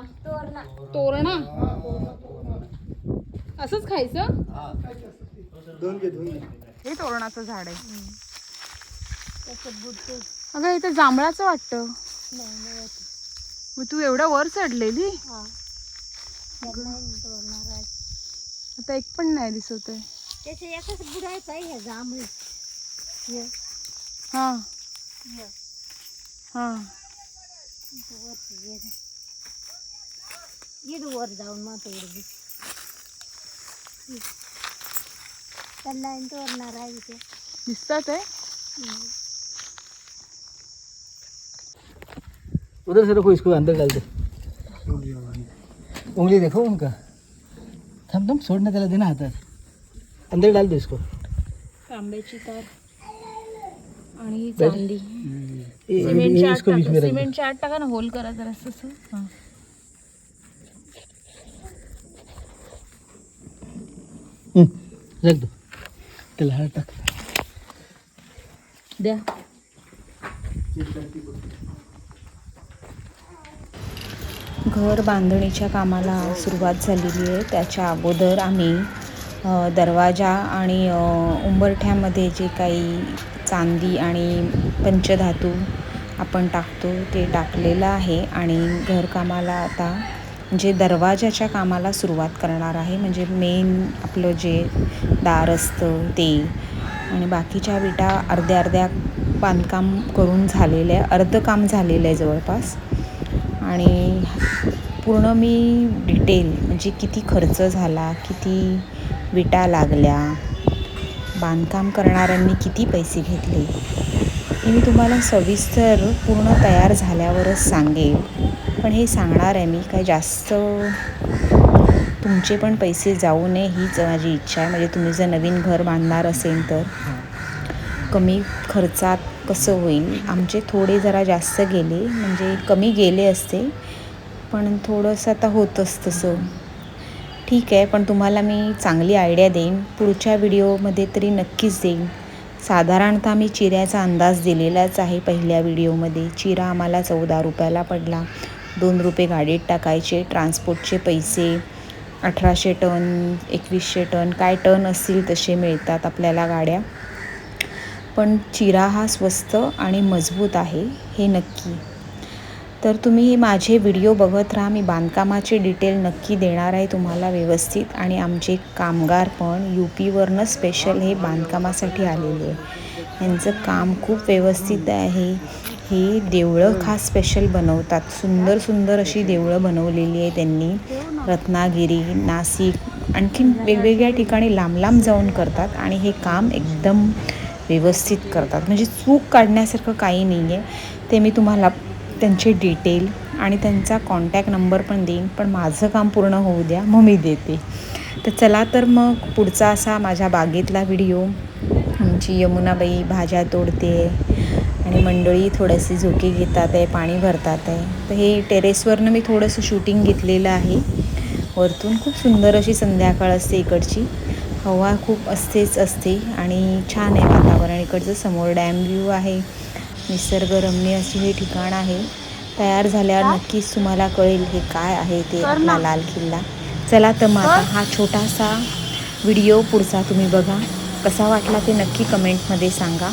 त्याला तोरणा? असंच खायचं? दोन घे दोन घे. हे तोरणाचं झाड आहे. अगं इथं जांभळाचं वाटतं. मग तू एवढ्या वर चढलेली? आता एक पण नाही दिसत आहे. त्याचे एकच बुडायचं आहे ह्या जांभळी. हे, हा. हे, हा. इथं वरती ये. इड वर जाऊन दिस त्यांना तोरणार आहे इथे दिसतात आहे उधर से रखो इसको अंदर डाल दे. उंगली देखो उनका. थम थम छोड़ने त्याला देना हातात. अंदर डाल दो इसको. तांब्याची तार आणि चांदी. सिमेंटच्या आत टाका ना होल करा जरा असं हा हम्म, रख दो त्याला हळद टाक. द्या. घर बांधणीच्या कामाला सुरुवात झालेली आहे. त्याच्या अगोदर आम्ही दरवाजा आणि उंबरठ्यामध्ये जे काही चांदी आणि पंचधातू आपण टाकतो ते टाकलेलं आहे. आणि घरकामाला आता जे दरवाजाच्या कामाला सुरुवात करणार आहे म्हणजे मेन आपलं जे दार असतं ते. आणि बाकीच्या विटा अर्ध्या अर्ध्या बांधकाम करून झालेलं आहे अर्धं काम झालेलं आहे जवळपास. आणि पूर्ण मी डिटेल म्हणजे किती खर्च झाला किती विटा लागल्या बांधकाम करणाऱ्यांनी किती पैसे घेतले हे मी तुम्हाला सविस्तर पूर्ण तयार झाल्यावरच सांगेल. पण हे सांगणार आहे मी काय जास्त तुमचे पण पैसे जाऊ नये हीच माझी इच्छा आहे. म्हणजे तुम्ही जर नवीन घर बांधणार असेल तर कमी खर्चात कसं होईल? आमचे थोडे जरा जास्त गेले म्हणजे कमी गेले असते पण थोडंसं आता होतंच तसं. ठीक आहे पण तुम्हाला मी चांगली आयडिया देईन. पुढच्या व्हिडिओमध्ये तरी नक्कीच देईन. साधारणतः मी चिऱ्याचा अंदाज दिलेलाच आहे पहिल्या व्हिडिओमध्ये. चिरा आम्हाला चौदा रुपयाला पडला. दोन रुपये गाडीत टाकायचे ट्रान्सपोर्टचे पैसे अठराशे टन एकवीसशे टन काय टन असतील तसे मिळतात आपल्याला गाड्या. पण चिरा हा स्वस्त आणि मजबूत आहे हे नक्की. तर तुम्ही माझे व्हिडिओ बघत राहा मी बांधकामाचे डिटेल नक्की देणार आहे तुम्हाला व्यवस्थित. आणि आमचे कामगार पण यू पीवरनं स्पेशल हे बांधकामासाठी आलेले आहे. यांचं काम खूप व्यवस्थित आहे. ही देवळं खास स्पेशल बनवतात. सुंदर सुंदर अशी देवळं बनवलेली आहे त्यांनी. रत्नागिरी नाशिक आणखीन वेगवेगळ्या ठिकाणी लांब लांब जाऊन करतात आणि हे काम एकदम व्यवस्थित करतात. म्हणजे चूक काढण्यासारखं काही नाही आहे ते मी तुम्हाला त्यांचे डिटेल आणि त्यांचा कॉन्टॅक्ट नंबर पण देईन पण माझं काम पूर्ण होऊ द्या मग मी देते. तर चला तर मग पुढचा असा माझ्या बागेतला व्हिडिओ आमची यमुनाबाई भाज्या तोडते. आणि मंडळी थोडीशी झोके घेतात आहे पाणी भरतात आहे. तर हे टेरेसवरनं मी थोडंसं शूटिंग घेतलेलं आहे. वरतून खूप सुंदर अशी संध्याकाळ असते इकडची. हवा खूप असतेच असते आणि छान आहे वातावरण. इकडचं समोर डॅम व्ह्यू आहे. निसर्गरम्य अशी हे ठिकाण आहे. तयार झाल्यावर नक्कीच तुम्हाला कळेल हे काय आहे ते आपला लाल किल्ला. चला तर मग आता हा छोटासा व्हिडिओ पुढचा तुम्ही बघा. कसा वाटला ते नक्की कमेंटमध्ये सांगा.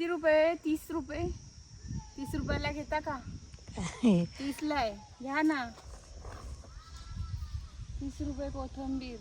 किती रुपये? तीस रुपये. तीस रुपयाला घेता का? तीसला आहे. घ्या ना. तीस रुपये कोथंबीर.